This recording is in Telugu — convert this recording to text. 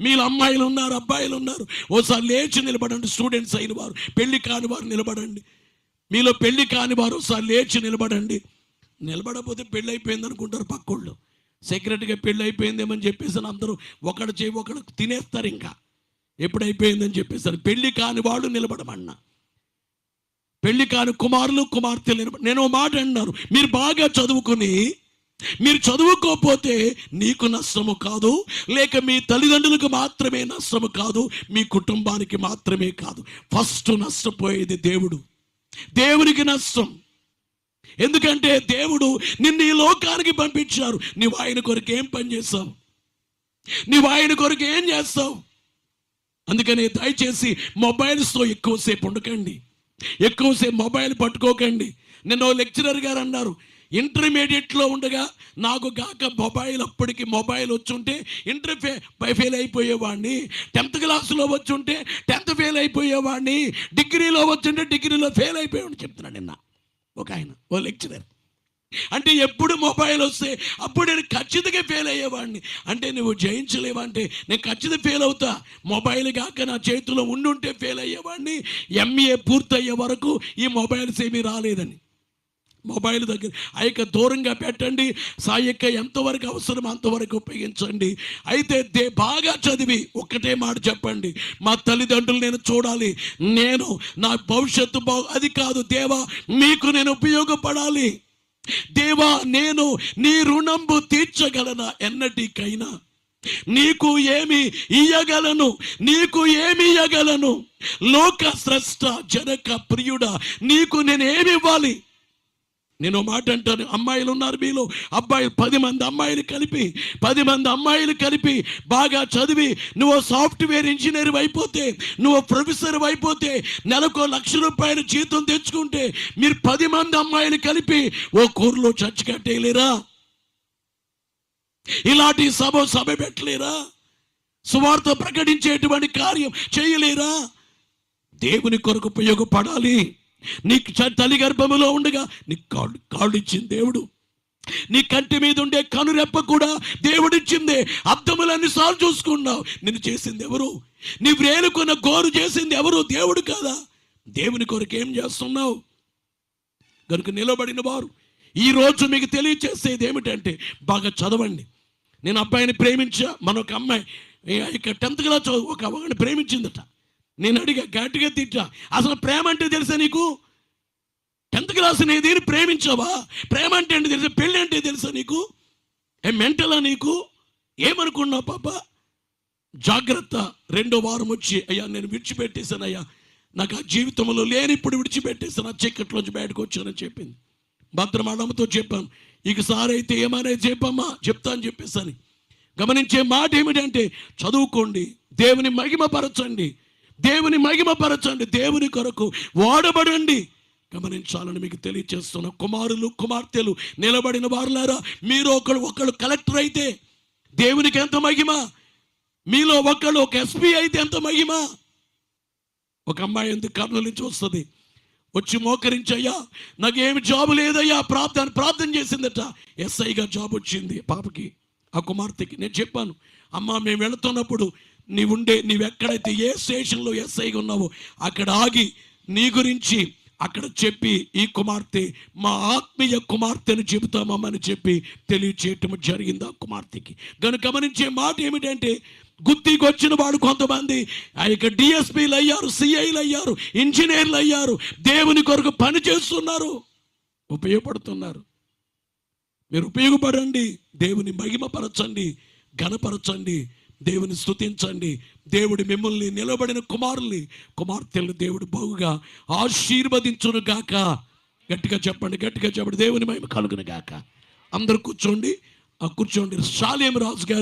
మీలో అమ్మాయిలు ఉన్నారు అబ్బాయిలు ఉన్నారు. ఓసారి లేచి నిలబడండి స్టూడెంట్స్ అయిన వారు. పెళ్ళి కాని వారు నిలబడండి. మీలో పెళ్ళి కాని వారు ఒకసారి లేచి నిలబడండి. నిలబడపోతే పెళ్ళి అయిపోయింది అనుకుంటారు పక్కోళ్ళు. సెక్రెటరీగా పెళ్ళి అయిపోయిందేమని చెప్పేసి అందరూ ఒకడు చేయి ఒకడు తినేస్తారు ఇంకా. ఎప్పుడు అయిపోయిందని చెప్పేసారు పెళ్ళి కాని వాళ్ళు నిలబడమన్నా. పెళ్ళి కాని కుమారులు కుమార్తెలు నేను ఓ మాట అన్నారు. మీరు బాగా చదువుకుని మీరు చదువుకోకపోతే నీకు నష్టము కాదు లేక మీ తల్లిదండ్రులకు మాత్రమే నష్టము కాదు మీ కుటుంబానికి మాత్రమే కాదు. ఫస్ట్ నష్టపోయేది దేవుడు. దేవునికి నష్టం. ఎందుకంటే దేవుడు నిన్ను ఈ లోకానికి పంపించారు. నీవు ఆయన కొరకు ఏం పని చేస్తావు నీవు ఆయన కొరకు ఏం చేస్తావు? అందుకని దయచేసి మొబైల్స్తో ఎక్కువసేపు ఉండకండి. ఎక్కువసేపు మొబైల్ పట్టుకోకండి. నిన్న లెక్చరర్ గారు అన్నారు ఇంటర్మీడియట్లో ఉండగా నాకు కాక మొబైల్ అప్పటికి మొబైల్ వచ్చుంటే ఇంటర్ ఫే ఫెయిల్ అయిపోయేవాడిని. టెన్త్ క్లాస్లో వచ్చుంటే టెన్త్ ఫెయిల్ అయిపోయేవాడిని. డిగ్రీలో వచ్చుంటే డిగ్రీలో ఫెయిల్ అయిపోయాడు చెప్తున్నాడు నిన్న ఒక ఆయన ఓ లెక్చరర్. అంటే ఎప్పుడు మొబైల్ వస్తే అప్పుడు నేను ఖచ్చితంగా ఫెయిల్ అయ్యేవాడిని. అంటే నువ్వు జయించలేవా అంటే నేను ఖచ్చితంగా ఫెయిల్ అవుతా. మొబైల్ కాక నా చేతిలో ఉండుంటే ఫెయిల్ అయ్యేవాడిని. ఎంఏ పూర్తయ్యే వరకు ఈ మొబైల్స్ ఏమీ రాలేదని. మొబైల్ దగ్గర ఆ యొక్క దూరంగా పెట్టండి. సాయి యొక్క ఎంతవరకు అవసరం అంతవరకు ఉపయోగించండి. అయితే దే బాగా చదివి ఒక్కటే మాట చెప్పండి. మా తల్లిదండ్రులు నేను చూడాలి. నేను నా భవిష్యత్తు బాగు అది కాదు దేవా మీకు నేను ఉపయోగపడాలి. దేవా నేను నీ రుణంబు తీర్చగలనా ఎన్నటికైనా? నీకు ఏమి ఇయ్యగలను? నీకు ఏమి ఇయ్యగలను? లోక స్రష్ట జనక ప్రియుడా నీకు నేను ఏమి ఇవ్వాలి? నేను మాట అంటాను. అమ్మాయిలు ఉన్నారు మీలో. అబ్బాయిలు పది మంది అమ్మాయిలు కలిపి పది మంది అమ్మాయిలు కలిపి బాగా చదివి నువ్వు సాఫ్ట్వేర్ ఇంజనీర్ అయిపోతే నువ్వు ప్రొఫెసర్ అయిపోతే నెలకు లక్ష రూపాయలు జీతం తెచ్చుకుంటే మీరు పది మంది అమ్మాయిలు కలిపి ఓ కూరలో చర్చ కట్టేయలేరా? ఇలాంటి సభ సభ పెట్టలేరా? సువార్త ప్రకటించేటువంటి కార్యం చేయలేరా? దేవుని కొరకు ఉపయోగపడాలి. నీకు చ- తల్లి గర్భములో ఉండగా నీకు కాళ్ళు కాళ్ళు ఇచ్చింది దేవుడు. నీ కంటి మీద ఉండే కనురెప్ప కూడా దేవుడిచ్చిందే. అద్దములన్నీ సార్లు చూసుకున్నావు. నిన్ను చేసింది ఎవరు? నీ వ్రేలుకున్న గోరు చేసింది ఎవరు? దేవుడు కాదా? దేవుని కొరకు ఏం చేస్తున్నావు? కనుక నిలబడిన వారు ఈ రోజు మీకు తెలియచేసేది ఏమిటంటే బాగా చదవండి. నేను అబ్బాయిని ప్రేమించా మనొక అమ్మాయి ఇక టెన్త్ క్లాస్ చదువు ఒక అమ్మాయిని ప్రేమించిందట. నేను అడిగా గట్టిగా తిట్టా అసలు ప్రేమ అంటే తెలుసా నీకు? టెన్త్ క్లాస్ నీ దీన్ని ప్రేమించావా? ప్రేమ అంటే ఏంటి తెలుసా? పెళ్ళి అంటే తెలుసా నీకు? ఏ మెంటలా నీకు? ఏమనుకున్నావు పాప? జాగ్రత్త రెండో వారం వచ్చి అయ్యా నేను విడిచిపెట్టేశాను అయ్యా. నాకు ఆ జీవితంలో లేని ఇప్పుడు విడిచిపెట్టేశాను ఆ చీకట్లోంచి బయటకు వచ్చానని చెప్పింది. భద్రమాడమ్మతో చెప్పాను. ఇక సార్ అయితే ఏమనేది చెప్పమ్మా చెప్తా అని చెప్పేసాను గమనించే మాట ఏమిటంటే చదువుకోండి దేవుని మహిమపరచండి. దేవుని మహిమపరచండి. దేవుని కొరకు వాడబడండి. గమనించాలని మీకు తెలియచేస్తున్న కుమారులు కుమార్తెలు నిలబడిన వారులారా మీరు ఒకరు ఒకళ్ళు కలెక్టర్ అయితే దేవునికి ఎంత మహిమ? మీలో ఒకళ్ళు ఒక ఎస్పీ అయితే ఎంత మహిమ? ఒక అమ్మాయి ఎందుకు కర్నూలు నుంచి వస్తుంది? వచ్చి మోకరించయ్యా నాకేమి జాబ్ లేదయ్యా ప్రార్థన ప్రార్థన చేసిందట. ఎస్ఐగా జాబ్ వచ్చింది పాపకి ఆ కుమార్తెకి. నేను చెప్పాను అమ్మ మేము వెళుతున్నప్పుడు నీవుండే నీవెక్కడైతే ఏ స్టేషన్లో ఎస్ఐగా ఉన్నావో అక్కడ ఆగి నీ గురించి అక్కడ చెప్పి ఈ కుమార్తె మా ఆత్మీయ కుమార్తెను చెబుతామని చెప్పి తెలియచేయటం జరిగింది ఆ కుమార్తెకి. కనుక గమనించే మాట ఏమిటంటే గుత్తికి వచ్చిన వాడు కొంతమంది ఆ డిఎస్పీలు అయ్యారు సిఐలు అయ్యారు ఇంజనీర్లు అయ్యారు దేవుని కొరకు పని చేస్తున్నారు ఉపయోగపడుతున్నారు. మీరు ఉపయోగపడండి దేవుని మహిమపరచండి ఘనపరచండి దేవుని స్థుతించండి దేవుడి మిమ్మల్ని నిలబడిన కుమారుల్ని కుమార్తెలు దేవుడు బాగుగా ఆశీర్వదించును గాక. గట్టిగా చెప్పండి గట్టిగా చెప్పండి. దేవుని మహిమ కలుగును గాక. అందరు కూర్చోండి. ఆ కూర్చోండి. సాలేం రాజు గారు